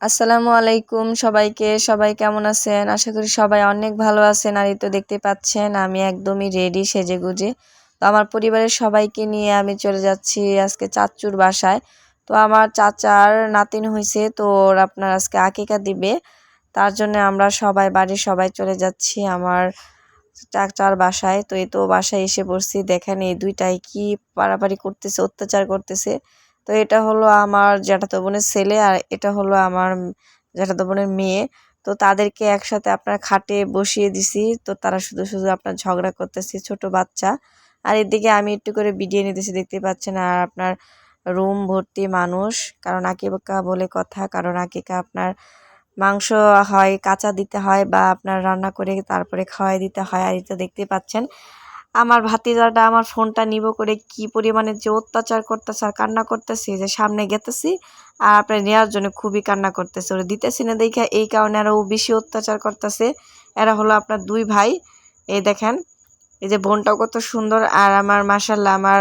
আসসালামু আলাইকুম সবাইকে। সবাই কেমন আছেন? আশা করি সবাই অনেক ভালো আছেন। আর তো দেখতে পাচ্ছেন, আমি একদমই রেডি সেজে গুজে তো আমার পরিবারের সবাইকে নিয়ে আমি চলে যাচ্ছি আজকে চাচুর বাসায়। তো আমার চাচার নাতিন হয়েছে তো ওর আপনার আজকে আকিকা দিবে। তার জন্য আমরা সবাই, বাড়ির সবাই চলে যাচ্ছি আমার চাচার বাসায়। তো এই তো বাসায় এসে পড়ছি। দেখেন এই দুইটাই কি পারাপারি করতেছে, অত্যাচার করতেছে। তো এটা হলো আমার জ্যাঠাতো বোনের ছেলে আর এটা হলো আমার জ্যাঠাতো বোনের মেয়ে। তো তাদেরকে একসাথে আপনার খাটে বসিয়ে দিছি। তো তারা শুধু শুধু আপনার ঝগড়া করতেছে, ছোট বাচ্চা। আর এদিকে আমি একটু করে ভিডিও নিতেছি, দেখতে পাচ্ছেন আর আপনার রুম ভর্তি মানুষ। কারণ আকিকা বলে কথা, কারণ আকিকা আপনার মাংস হয়, কাঁচা দিতে হয় বা আপনার রান্না করে তারপরে খাওয়াই দিতে হয়। আর এটা দেখতে পাচ্ছেন আমার ভাতিজাটা আমার ফোনটা নিব করে কি পরিমাণে যে অত্যাচার করতেছে আর কান্না করতেছে যে সামনে গেতেছি আর আপনার নেওয়ার জন্য খুবই কান্না করতেছে। ওরা দিতেছি না দেখে এই কারণে আরও বেশি অত্যাচার করতেছে। এরা হলো আপনার দুই ভাই। এই দেখেন এই যে বোনটাও কত সুন্দর আর আমার মাসাল্লাহ আমার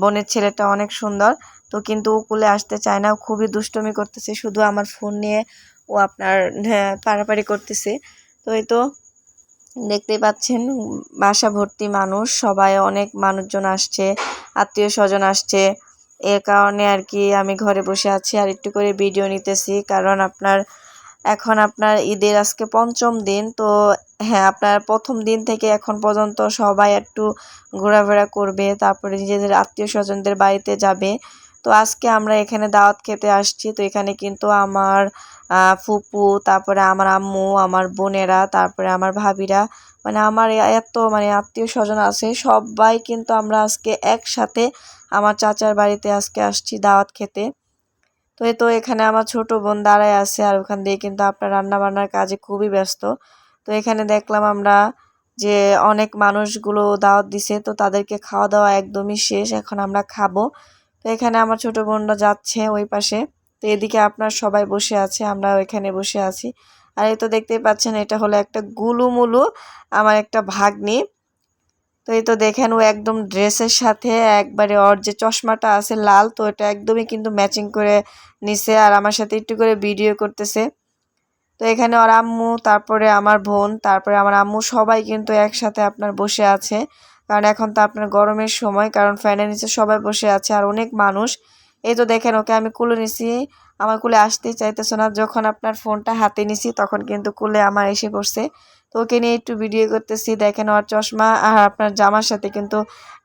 বোনের ছেলেটা অনেক সুন্দর। তো কিন্তু ও কুলে আসতে চায় না খুবই দুষ্টমি করতেছে। শুধু আমার ফোন নিয়ে ও আপনার হ্যাঁ, পাড়াপাড়ি করতেছে। তো এই তো দেখতেই পাচ্ছেন, বাসা ভর্তি মানুষ, সবাই অনেক মানুষজন আসছে, আত্মীয় স্বজন আসছে। এর কারণে আর কি আমি ঘরে বসে আছি আর একটু করে ভিডিও নিতেছি, কারণ আপনার, এখন আপনার ঈদের আজকে পঞ্চম দিন, তো হ্যাঁ আপনার প্রথম দিন থেকে এখন পর্যন্ত সবাই একটু ঘোরাফেরা করবে, তারপরে নিজেদের আত্মীয় স্বজনদের বাড়িতে যাবে। তো আজকে আমরা এখানে দাওয়াত খেতে আসছি। তো এখানে কিন্তু আমার ফুপু, তারপরে আমার আম্মু, আমার বোনেরা, তারপরে আমার ভাবিরা মানে আমার এত মানে আত্মীয় স্বজন আছে। সবাই কিন্তু আমরা আজকে একসাথে আমার চাচার বাড়িতে আজকে আসছি দাওয়াত খেতে। তো এই তো এখানে আমার ছোট বোন দাঁড়ায় আছে আর ওখান দিয়ে কিন্তু আপনার রান্না বান্নার কাজে খুবই ব্যস্ত। তো এখানে দেখলাম আমরা যে অনেক মানুষগুলো দাওয়াত দিছে, তো তাদেরকে খাওয়া দাওয়া একদমই শেষ, এখন আমরা খাব। তো এখানে আমার ছোট বোনরা যাচ্ছে ওই পাশে। তো এদিকে আপনার সবাই বসে আছে আমরা ওইখানে বসে আছি। আর এই তো দেখতেই পাচ্ছেন, এটা হলো একটা গুলুমুলু আমার একটা ভাগ্নি। তো এই তো দেখেন, ও একদম ড্রেসের সাথে একবারে ওর যে চশমাটা আছে লাল, তো এটা একদমই কিন্তু ম্যাচিং করে নিছে আর আমার সাথে একটু করে ভিডিও করতেছে। তো এখানে ওর আম্মু, তারপরে আমার বোন, তারপরে আমার আম্মু সবাই কিন্তু একসাথে আপনার বসে আছে। কারণ এখন তো আপনার গরমের সময়, কারণ ফ্যানের নিচে সবাই বসে আছে আর অনেক মানুষ। এই তো দেখেন, ওকে আমি কুলে নিছি, আমার কুলে আসতেই চাইতেছে না। যখন আপনার ফোনটা হাতে নিছি, তখন কিন্তু কুলে আমার এসে পড়ছে। তো ওকে নিয়ে একটু ভিডিও করতেছি, দেখেন ওর চশমা আর আপনার জামার সাথে কিন্তু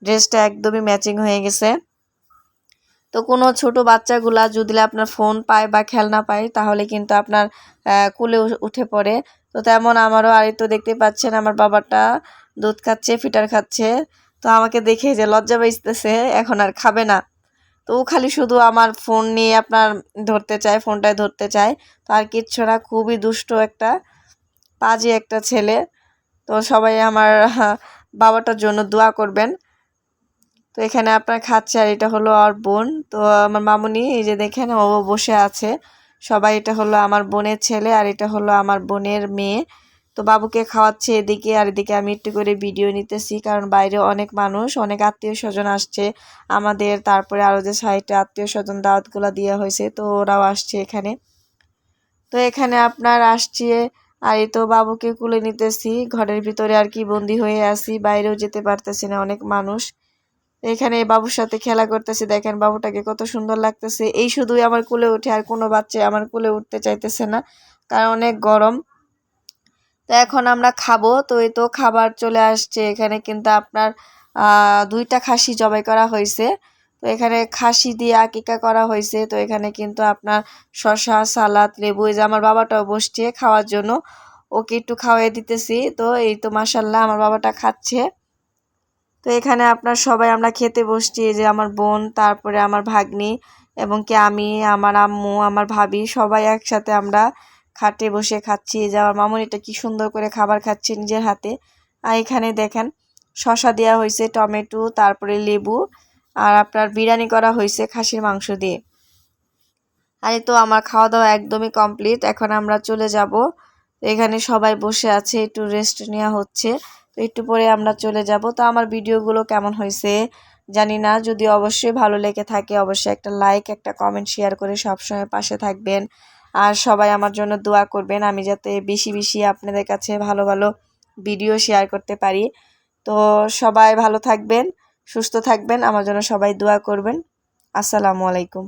ড্রেসটা একদমই ম্যাচিং হয়ে গেছে। তো কোনো ছোট বাচ্চাগুলা যদি আপনার ফোন পায় বা খেলনা পায়, তাহলে কিন্তু আপনার কুলে উঠে পড়ে। তো তেমন আমারও আর তো দেখতে পাচ্ছেন, আমার বাবাটা দুধ খাচ্ছে, ফিটার খাচ্ছে। তো আমাকে দেখে যে লজ্জা বাইসতেছে এখন আর খাবে না। তো ও খালি শুধু আমার ফোন নিয়ে আপনার ধরতে চায়, ফোনটায় ধরতে চায়। তো আর কিচ্ছু না, খুবই দুষ্ট একটা, পাজি একটা ছেলে। তো সবাই আমার বাবাটার জন্য দোয়া করবেন। তো এখানে আপনার খাচ্ছে আর এটা হলো আর বোন। তো আমার মামুনি এই যে দেখেন, ও বসে আছে। সবাই এটা হলো আমার বোনের ছেলে আর এটা হলো আমার বোনের মেয়ে। তো বাবুকে খাওয়াচ্ছে এদিকে আর এদিকে আমি একটু করে ভিডিও নিতেছি কারণ বাইরে অনেক মানুষ, অনেক আত্মীয় স্বজন আসছে। আমাদের তারপরে আরও যে সাইডে আত্মীয় স্বজন দাওয়াতগুলো দেওয়া হয়েছে, তো ওরাও আসছে এখানে। তো এখানে আপনার আসছে আর এই তো বাবুকে কুলে নিতেছি, ঘরের ভিতরে আর কি বন্দি হয়ে আসি বাইরেও যেতে পারতেছি না অনেক মানুষ। এখানে বাবুর সাথে খেলা করতেছি, দেখেন বাবুটাকে কত সুন্দর লাগতেছে। এই শুধুই আমার কুলে উঠে, আর কোনো বাচ্চা আমার কুলে উঠতে চাইতেছে না, কারণ অনেক গরম। তো এখন আমরা খাব, তো এই তো খাবার চলে আসছে। এখানে কিন্তু আপনার দুইটা খাসি জবাই করা হয়েছে। তো এখানে খাসি দিয়ে আকিকা করা হয়েছে। তো এখানে কিন্তু আপনার শশা সালাদ, লেবু, এই যে আমার বাবাটাও বসছে খাওয়ার জন্য। ওকে একটু খাওয়াই দিতেছি। তো এই তো মাসাল্লাহ আমার বাবাটা খাচ্ছে। তো এখানে আপনার সবাই আমরা খেতে বসছি যে আমার বোন, তারপরে আমার ভাগ্নি এবং কি আমি, আমার আম্মু, আমার ভাবি, সবাই একসাথে আমরা খাটে বসে খাচ্ছি। যে আমার মামুনিটা কি সুন্দর করে খাবার খাচ্ছে নিজের হাতে। আর এখানে দেখেন শশা দেওয়া হয়েছে, টমেটো, তারপরে লেবু আর আপনার বিরিয়ানি করা হয়েছে খাসির মাংস দিয়ে। আর তো আমার খাওয়া দাওয়া একদমই কমপ্লিট। এখন আমরা চলে যাব। এখানে সবাই বসে আছে, একটু রেস্ট নেওয়া হচ্ছে। তো একটু পরে আমরা চলে যাব। তো আমার ভিডিওগুলো কেমন হয়েছে জানি না। যদি অবশ্যই ভালো লেগে থাকে অবশ্যই একটা লাইক একটা কমেন্ট শেয়ার করে সবসময় পাশে থাকবেন। আর সবাই আমার জন্য দোয়া করবেন আমি যাতে বেশি বেশি আপনাদের কাছে ভালো ভালো ভিডিও শেয়ার করতে পারি। তো সবাই ভালো থাকবেন, সুস্থ থাকবেন। আমার জন্য সবাই দোয়া করবেন। আসসালামু আলাইকুম।